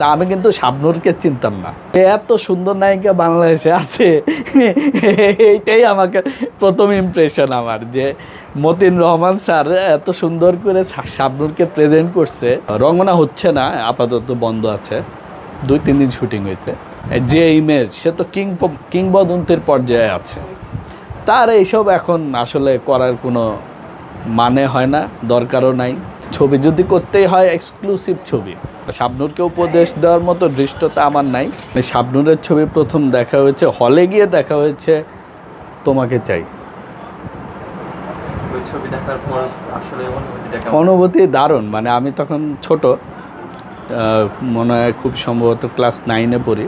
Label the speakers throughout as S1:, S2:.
S1: তা আমি কিন্তু শাবনুরকে চিনতাম না। এত সুন্দর নায়িকা বাংলাদেশে আছে। এইটাই আমাকে প্রথম ইমপ্রেশন আমার যে মতিন রহমান স্যার এত সুন্দর করে শাবনুরকে প্রেজেন্ট করছে। রঙনা হচ্ছে না, আপাতত বন্ধ আছে। দুই, তিন দিন শুটিং হয়েছে। যে ইমেজ সে তো কিং কিংবদন্তির পর্যায়ে আছে। তার এইসব এখন আসলে করার কোনো মানে হয় না, দরকারও নাই। ছবি যদি করতেই হয় এক্সক্লুসিভ ছবি। শাবনুরকে উপদেশ দেওয়ার মতো দৃষ্টতা আমার নাই। শাবনুরের ছবি প্রথম দেখা হয়েছে হলে গিয়ে দেখা হয়েছে তোমাকে চাই।
S2: ওই ছবি দেখার পর আসলে
S1: অনুভূতি দারুণ মানে আমি তখন ছোট মনে হয় খুব সম্ভবত ক্লাস নাইনে পড়ি।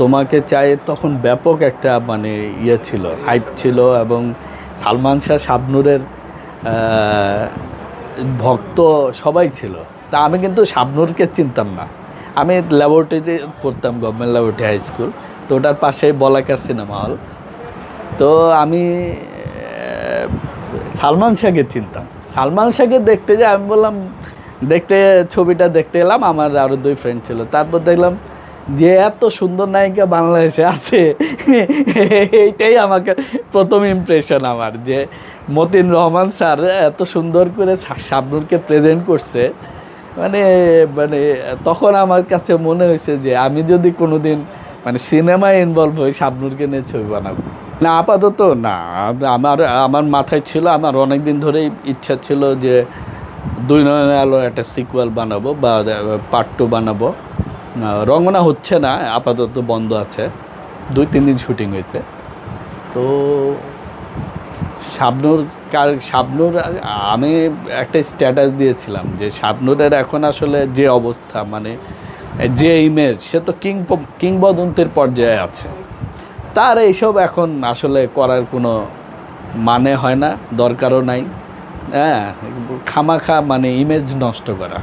S1: তোমাকে চাই তখন ব্যাপক একটা মানে ইয়ে ছিল হাইপ ছিল এবং সালমান শাহ শাবনুরের ভক্ত সবাই ছিল। তা আমি কিন্তু শাবনুরকে চিনতাম না। আমি ল্যাবরেটরিতে পড়তাম গভর্নমেন্ট ল্যাবরেটরি হাই স্কুল তো ওটার পাশেই বলাকা সিনেমা হল তো আমি সালমান শাহকে চিনতাম। সালমান শাহকে দেখতে যে আমি বললাম, দেখতে, ছবিটা দেখতে এলাম, আমার আরও দুই ফ্রেন্ড ছিল। তারপর দেখলাম যে এত সুন্দর নায়িকা বাংলাদেশে আছে, এইটাই আমাকে প্রথম ইমপ্রেশন আমার, যে মতিন রহমান স্যার এত সুন্দর করে শাবনুরকে প্রেজেন্ট করছে। মানে মানে তখন আমার কাছে মনে হয়েছে যে আমি যদি কোনো দিন মানে সিনেমায় ইনভলভ হই, শাবনুরকে নিয়ে ছবি বানাবো। না, আপাতত না, আমার আমার মাথায় ছিল, আমার অনেক দিন ধরেই ইচ্ছা ছিল যে দুই নয়নের আলো একটা সিকুয়াল বানাবো বা, পার্ট টু বানাবো। রঙ্গনা হচ্ছে না, আপাতত বন্ধ আছে। দুই, তিন দিন শুটিং হয়েছে। তো শাবনুর কার, শাবনুর, আমি একটা স্ট্যাটাস দিয়েছিলাম যে শাবনুরের এখন আসলে যে অবস্থা মানে যে ইমেজ সে তো কিং, কিংবদন্তির পর্যায়ে আছে। তার এইসব এখন আসলে করার কোনো মানে হয় না, দরকারও নাই। হ্যাঁ খামাখা মানে ইমেজ নষ্ট করা।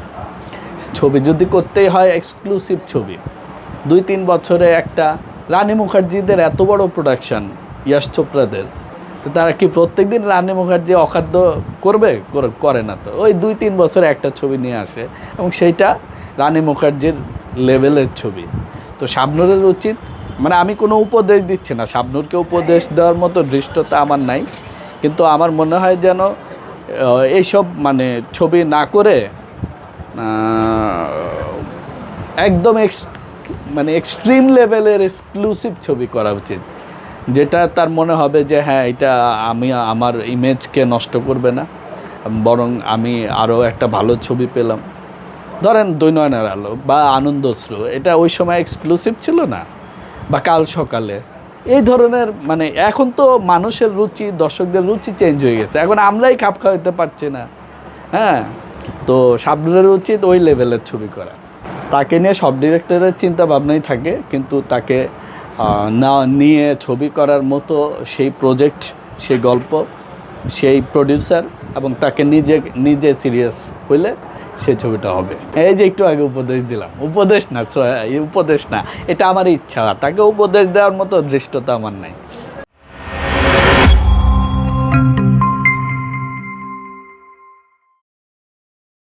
S1: ছবি যদি করতেই হয় এক্সক্লুসিভ ছবি। দুই তিন বছরে একটা রানী মুখার্জিদের এত বড় প্রোডাকশান ইয়াশ চোপড়াদের। তো তারা কি প্রত্যেক দিন রানী মুখার্জি অখাদ্য করবে? করে না তো। ওই দুই তিন বছরে একটা ছবি নিয়ে আসে এবং সেইটা রানী মুখার্জির লেভেলের ছবি। তো শাবনুরের উচিত মানে আমি কোনো উপদেশ দিচ্ছি না। শাবনুরকে উপদেশ দেওয়ার মতো দৃষ্টতা আমার নাই। কিন্তু আমার মনে হয় যেন এইসব মানে ছবি না করে একদম এক্স মানে এক্সট্রিম লেভেলের এক্সক্লুসিভ ছবি করা উচিত। যেটা তার মনে হবে যে হ্যাঁ এটা আমি, আমার ইমেজকে নষ্ট করবে না, বরং আমি আরও একটা ভালো ছবি পেলাম। ধরেন দুই নয়নের আলো বা আনন্দশ্রু, এটা ওই সময় এক্সক্লুসিভ ছিল না, বা কাল সকালে। এই ধরনের মানে এখন তো মানুষের রুচি, দর্শকদের রুচি চেঞ্জ হয়ে গেছে। এখন আমরাই খাপ খাওয়াতে পারছি না। হ্যাঁ তো শাবনুরের উচিত ওই লেভেলের ছবি করা। তাকে নিয়ে সব ডিরেক্টরের চিন্তা ভাবনাই থাকে, কিন্তু তাকে না নিয়ে ছবি করার মতো সেই প্রজেক্ট, সেই গল্প, সেই প্রডিউসার এবং তাকে নিজে নিজে সিরিয়াস হইলে সেই ছবিটা হবে। এই যে একটু আগে উপদেশ দিলাম। উপদেশ না উপদেশ না, এটা আমার ইচ্ছা। তাকে উপদেশ দেওয়ার মতো দৃষ্টতা আমার নাই।